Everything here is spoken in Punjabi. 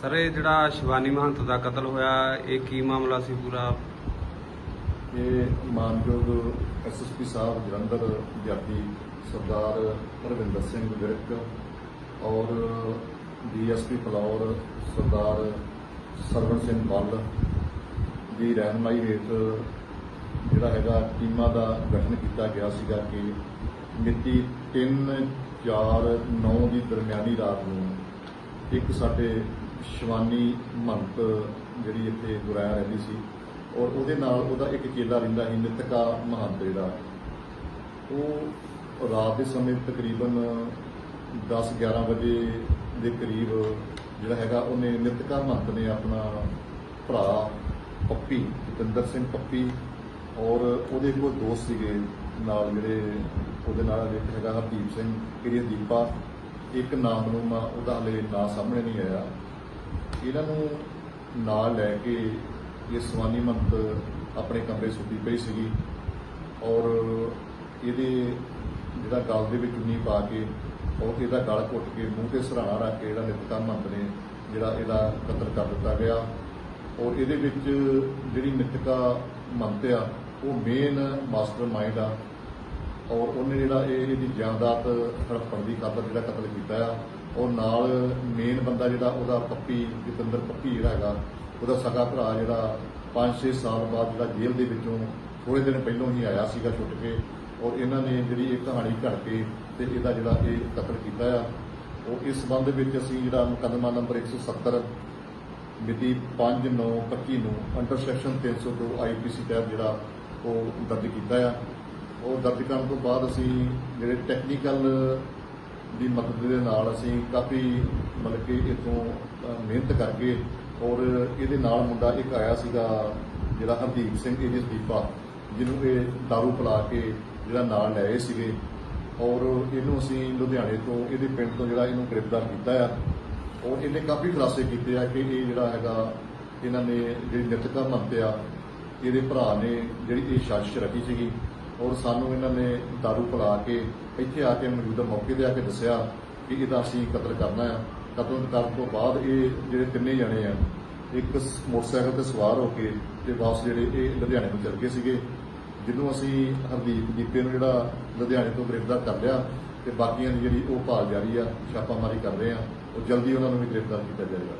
ਸਰ, ਇਹ ਜਿਹੜਾ ਸ਼ਿਵਾਨੀ ਮਹੰਤ ਦਾ ਕਤਲ ਹੋਇਆ, ਇਹ ਕੀ ਮਾਮਲਾ ਸੀ ਪੂਰਾ? ਇਹ ਮਾਨਯੋਗ ਐਸਐਸਪੀ ਸਾਹਿਬ, ਜਲੰਧਰ ਜਾਤੀ ਸਰਦਾਰ ਹਰਵਿੰਦਰ ਸਿੰਘ ਵਿਰਕ ਔਰ ਡੀਐਸਪੀ ਫਲੌਰ ਸਰਦਾਰ ਸਰਵਣ ਸਿੰਘ ਬੱਲ ਦੀ ਰਹਿਨਮਾਈ ਹੇਠ ਜਿਹੜਾ ਹੈਗਾ ਟੀਮਾਂ ਦਾ ਗਠਨ ਕੀਤਾ ਗਿਆ ਸੀਗਾ ਕਿ ਮਿਤੀ 3 4 9 ਦੀ ਦਰਮਿਆਨੀ ਰਾਤ ਨੂੰ ਇੱਕ ਸਾਡੇ ਸ਼ਿਵਾਨੀ ਮਹੰਤ ਜਿਹੜੀ ਇੱਥੇ ਗੁਰਾਇਆ ਰਹਿੰਦੀ ਸੀ ਔਰ ਉਹਦੇ ਨਾਲ ਉਹਦਾ ਇੱਕ ਚੇਲਾ ਰਹਿੰਦਾ ਸੀ, ਨਿਤਕਾ ਮਹੰਤ ਜਿਹੜਾ। ਉਹ ਰਾਤ ਦੇ ਸਮੇਂ ਤਕਰੀਬਨ 10 11 ਵਜੇ ਦੇ ਕਰੀਬ ਜਿਹੜਾ ਹੈਗਾ, ਉਹਨੇ ਨਿਤਕਾ ਮਹੰਤ ਨੇ ਆਪਣਾ ਭਰਾ ਪੱਪੀ, ਜਤਿੰਦਰ ਸਿੰਘ ਪੱਪੀ ਔਰ ਉਹਦੇ ਕੋਲ ਦੋਸਤ ਸੀਗੇ ਨਾਲ ਜਿਹੜੇ ਉਹਦੇ ਨਾਲ ਇੱਕ ਹੈਗਾ ਹਰਦੀਪ ਸਿੰਘ ਕਿਰਿਆ ਦੀਪਾ। ਇੱਕ ਨਾਮ ਨੂੰ ਉਹਦਾ ਹਲੇ ਨਾਂ ਸਾਹਮਣੇ ਨਹੀਂ ਆਇਆ। ਇਹਨਾਂ ਨੂੰ ਨਾਲ ਲੈ ਕੇ ਇਹ ਸਵਾਨੀ ਮੰਤ ਆਪਣੇ ਕਮਰੇ ਸੁੱਤੀ ਪਈ ਸੀਗੀ ਔਰ ਇਹਦੇ ਜਿਹੜਾ ਗਲ ਦੇ ਵਿੱਚ ਉਨੀ ਪਾ ਕੇ ਔਰ ਇਹਦਾ ਗਲ ਘੁੱਟ ਕੇ ਮੂੰਹ ਤੇ ਸਰਾਣਾ ਰੱਖ ਕੇ ਜਿਹੜਾ ਨਿਤਕਾ ਮੰਤ ਨੇ, ਜਿਹੜਾ ਇਹਦਾ ਕਤਲ ਕਰ ਦਿੱਤਾ ਗਿਆ। ਔਰ ਇਹਦੇ ਵਿੱਚ ਜਿਹੜੀ ਨਿਤਕਾ ਮੰਤ ਆ, ਉਹ ਮੇਨ ਮਾਸਟਰ ਮਾਈਂਡ ਆ। ਔਰ ਉਹਨੇ ਜਿਹੜਾ ਇਹ, ਇਹਦੀ ਜਾਇਦਾਦ ਹੜੱਪਣ ਦੀ ਖਾਤਰ ਜਿਹੜਾ ਕਤਲ ਕੀਤਾ ਆ। ਔਰ ਨਾਲ ਮੇਨ ਬੰਦਾ ਜਿਹੜਾ ਉਹਦਾ ਪੱਪੀ, ਜਤਿੰਦਰ ਪੱਪੀ ਜਿਹੜਾ ਹੈਗਾ, ਉਹਦਾ ਸਗਾ ਭਰਾ ਜਿਹੜਾ 5-6 ਸਾਲ ਬਾਅਦ ਜਿਹੜਾ ਜੇਲ੍ਹ ਦੇ ਵਿੱਚੋਂ ਥੋੜੇ ਦਿਨ ਪਹਿਲਾਂ ਹੀ ਆਇਆ ਸੀਗਾ ਛੁੱਟ ਕੇ ਔਰ ਇਹਨਾਂ ਨੇ ਜਿਹੜੀ ਇਹ ਕਹਾਣੀ ਘੜ ਕੇ ਤੇ ਇਹਦਾ ਜਿਹੜਾ ਇਹ ਕਤਲ ਕੀਤਾ ਆ। ਉਹ ਇਸ ਸੰਬੰਧ ਵਿੱਚ ਅਸੀਂ ਜਿਹੜਾ ਮੁਕੱਦਮਾ ਨੰਬਰ 170 ਮਿਤੀ 5/9/25 ਨੂੰ ਅੰਡਰ ਸੈਕਸ਼ਨ 302 ਆਈਪੀਸੀ ਤਹਿਤ ਜਿਹੜਾ ਉਹ ਦਰਜ ਕੀਤਾ ਆ। ਉਹ ਦਰਜ ਕਰਨ ਤੋਂ ਬਾਅਦ ਅਸੀਂ ਜਿਹੜੇ ਟੈਕਨੀਕਲ ਦੀ ਮਦਦ ਦੇ ਨਾਲ ਅਸੀਂ ਕਾਫੀ ਮਤਲਬ ਕਿ ਇਥੋਂ ਮਿਹਨਤ ਕਰਕੇ ਔਰ ਇਹਦੇ ਨਾਲ ਮੁੰਡਾ ਇੱਕ ਆਇਆ ਸੀਗਾ ਜਿਹੜਾ ਹਰਦੀਪ ਸਿੰਘ ਇਹਦੇ ਦੀਪਾ ਜਿਹਨੂੰ ਇਹ दारू ਪਿਲਾ ਕੇ ਜਿਹੜਾ ਨਾਲ ਲੈ ਆਏ ਸੀਗੇ। ਔਰ ਇਹਨੂੰ ਅਸੀਂ ਲੁਧਿਆਣੇ ਤੋਂ, ਇਹਦੇ ਪਿੰਡ ਤੋਂ ਜਿਹੜਾ ਇਹਨੂੰ ਗ੍ਰਿਫਤਾਰ ਕੀਤਾ ਆ। ਔਰ ਇਹਨੇ ਕਾਫੀ ਖੁਲਾਸੇ ਕੀਤੇ ਆ ਕਿ ਇਹ ਜਿਹੜਾ ਹੈਗਾ, ਇਹਨਾਂ ਨੇ ਜਿਹੜੀ ਨਿਤਕਾ ਮੰਤਿਆ ਇਹਦੇ ਭਰਾ ਨੇ ਜਿਹੜੀ ਇਹ ਸਾਜ਼ਿਸ਼ ਰਚੀ ਸੀਗੀ। ਔਰ ਸਾਨੂੰ ਇਹਨਾਂ ਨੇ ਦਾਰੂ ਪਿਲਾ ਕੇ ਇੱਥੇ ਆ ਕੇ ਮੌਜੂਦਾ ਮੌਕੇ ਤੇ ਆ ਕੇ ਦੱਸਿਆ ਕਿ ਇਹਦਾ ਅਸੀਂ ਕਤਲ ਕਰਨਾ ਆ। ਕਤਲ ਕਰਨ ਤੋਂ ਬਾਅਦ ਇਹ ਜਿਹੜੇ ਤਿੰਨੇ ਜਣੇ ਆ, ਇੱਕ ਮੋਟਰਸਾਈਕਲ ਤੇ ਸਵਾਰ ਹੋ ਕੇ ਤੇ ਵਾਪਸ ਜਿਹੜੇ ਇਹ ਲੁਧਿਆਣੇ ਨੂੰ ਚਲ ਗਏ ਸੀਗੇ। ਜਿਹਨੂੰ ਅਸੀਂ ਹਰਦੀਪ, ਦੀਪੇ ਨੂੰ ਜਿਹੜਾ ਲੁਧਿਆਣੇ ਤੋਂ ਗ੍ਰਿਫਤਾਰ ਕਰ ਲਿਆ ਤੇ ਬਾਕੀਆਂ ਦੀ ਜਿਹੜੀ ਉਹ ਭਾਲ ਜਾਰੀ ਆ, ਛਾਪਾਮਾਰੀ ਕਰ ਰਹੇ ਆ। ਉਹ ਜਲਦੀ ਉਹਨਾਂ ਨੂੰ ਵੀ ਗ੍ਰਿਫਤਾਰ ਕੀਤਾ ਜਾਏਗਾ।